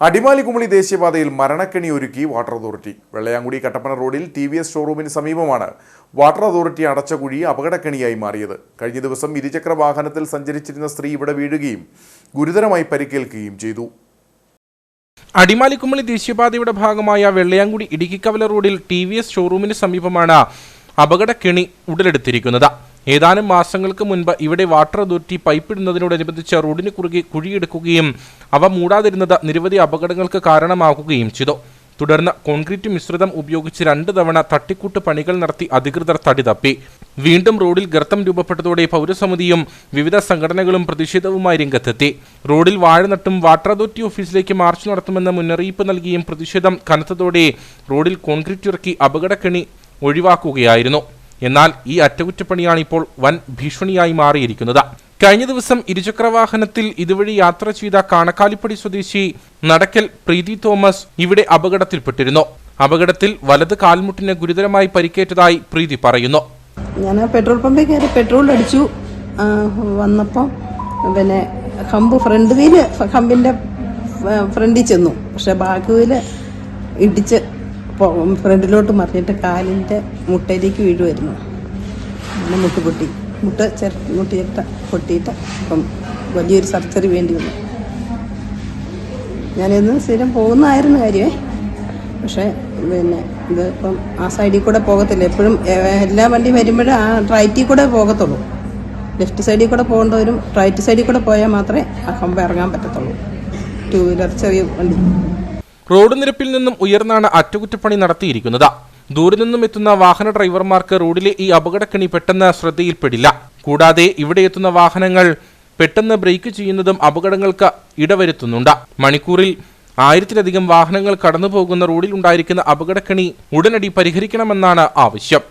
അടിമാലിക്കുമളി ദേശീയപാതയിൽ മരണക്കെണി ഒരുക്കി water authority. Vellayamkudi Kattappana റോഡിൽ ടി വി എസ് ഷോറൂമിന് സമീപമാണ് വാട്ടർ അതോറിറ്റി അടച്ച കുഴി അപകടക്കെണിയായി മാറിയത്. കഴിഞ്ഞ ദിവസം ഇരുചക്ര വാഹനത്തിൽ സഞ്ചരിച്ചിരുന്ന സ്ത്രീ ഇവിടെ വീഴുകയും ഗുരുതരമായി പരിക്കേൽക്കുകയും ചെയ്തു. അടിമാലി അടിമാലിക്കുമളി ദേശീയപാതയുടെ ഭാഗമായ വെള്ളയാങ്കുടി ഇടുക്കിക്കവല റോഡിൽ ടി വി എസ് ഷോറൂമിന് സമീപമാണ് അപകടക്കെണി ഉടലെടുത്തിരിക്കുന്നത്. ഏതാനും മാസങ്ങൾക്ക് മുൻപ് ഇവിടെ വാട്ടർ അതോറിറ്റി പൈപ്പിടുന്നതിനോടനുബന്ധിച്ച് റോഡിന് കുറുകെ കുഴിയെടുക്കുകയും അവ മൂടാതിരുന്നത് നിരവധി അപകടങ്ങൾക്ക് കാരണമാകുകയും ചെയ്തു. തുടർന്ന് കോൺക്രീറ്റ് മിശ്രിതം ഉപയോഗിച്ച് രണ്ട് തവണ തട്ടിക്കൂട്ട് പണികൾ നടത്തി അധികൃതർ തടി തപ്പി. വീണ്ടും റോഡിൽ ഗർത്തം രൂപപ്പെട്ടതോടെ പൗരസമിതിയും വിവിധ സംഘടനകളും പ്രതിഷേധവുമായി രംഗത്തെത്തി. റോഡിൽ വാഴ നട്ടും വാട്ടർ അതോറിറ്റി ഓഫീസിലേക്ക് മാർച്ച് നടത്തുമെന്ന മുന്നറിയിപ്പ് നൽകിയും പ്രതിഷേധം കനത്തതോടെ റോഡിൽ കോൺക്രീറ്റ് ഇറക്കി അപകടക്കെണി ഒഴിവാക്കുകയായിരുന്നു. എന്നാൽ ഈ അറ്റകുറ്റപ്പണിയാണ് ഇപ്പോൾ വൻ ഭീഷണിയായി മാറിയിരിക്കുന്നത്. കഴിഞ്ഞ ദിവസം ഇരുചക്രവാഹനത്തിൽ ഇതുവഴി യാത്ര ചെയ്ത കാണക്കാലിപ്പടി സ്വദേശി നടക്കൽ പ്രീതി തോമസ് ഇവിടെ അപകടത്തിൽപ്പെട്ടിരുന്നു. അപകടത്തിൽ വലത് കാൽമുട്ടിന് ഗുരുതരമായി പരിക്കേറ്റതായി പ്രീതി പറയുന്നു. ഞാൻ പെട്രോൾ പമ്പിൽ കയറി പെട്രോൾ അടിച്ചു. വന്നപ്പോൾ പിന്നെ കമ്പ് ഫ്രണ്ട് വീൽ കമ്പിന്റെ ഫ്രണ്ടിൽ ചെന്നു. പക്ഷെ ബാക്ക് വീൽ ഇടിച്ച് ഫ്രണ്ടിലോട്ട് മറിഞ്ഞിട്ട് കാലിന്റെ മുട്ടയിലേക്ക് വീഴുമായിരുന്നു പിന്നെ മുട്ട് പൊട്ടി. മുട്ട ചെറ മുട്ടിയിട്ട് പൊട്ടിയിട്ട് അപ്പം വലിയൊരു സർജറി വേണ്ടി വന്നു. ഞാനിന്ന് സ്ഥിരം പോകുന്നതായിരുന്നു കാര്യമേ. പക്ഷേ പിന്നെ ഇത് ഇപ്പം ആ സൈഡിൽ കൂടെ പോകത്തില്ല. എപ്പോഴും എല്ലാ വണ്ടിയും വരുമ്പോഴും ആ റൈറ്റിൽ കൂടെ പോകത്തുള്ളൂ. ലെഫ്റ്റ് സൈഡിൽ കൂടെ പോകേണ്ടവരും റൈറ്റ് സൈഡിൽ കൂടെ പോയാൽ മാത്രമേ ആ കമ്പ് ഇറങ്ങാൻ പറ്റത്തുള്ളൂ. ടൂ വീലർ ചെറിയ വണ്ടി. റോഡ് നിരപ്പിൽ നിന്നും ഉയർന്നാണ് അറ്റകുറ്റപ്പണി നടത്തിയിരിക്കുന്നത്. ദൂരെ നിന്നും എത്തുന്ന വാഹന ഡ്രൈവർമാർക്ക് റോഡിലെ ഈ അപകടക്കണി പെട്ടെന്ന് ശ്രദ്ധയിൽപ്പെടില്ല. കൂടാതെ ഇവിടെ എത്തുന്ന വാഹനങ്ങൾ പെട്ടെന്ന് ബ്രേക്ക് ചെയ്യുന്നതും അപകടങ്ങൾക്ക് ഇടവരുത്തുന്നുണ്ട്. മണിക്കൂറിൽ ആയിരത്തിലധികം വാഹനങ്ങൾ കടന്നുപോകുന്ന റോഡിൽ ഉണ്ടായിരിക്കുന്ന അപകടക്കെണി ഉടനടി പരിഹരിക്കണമെന്നാണ് ആവശ്യം.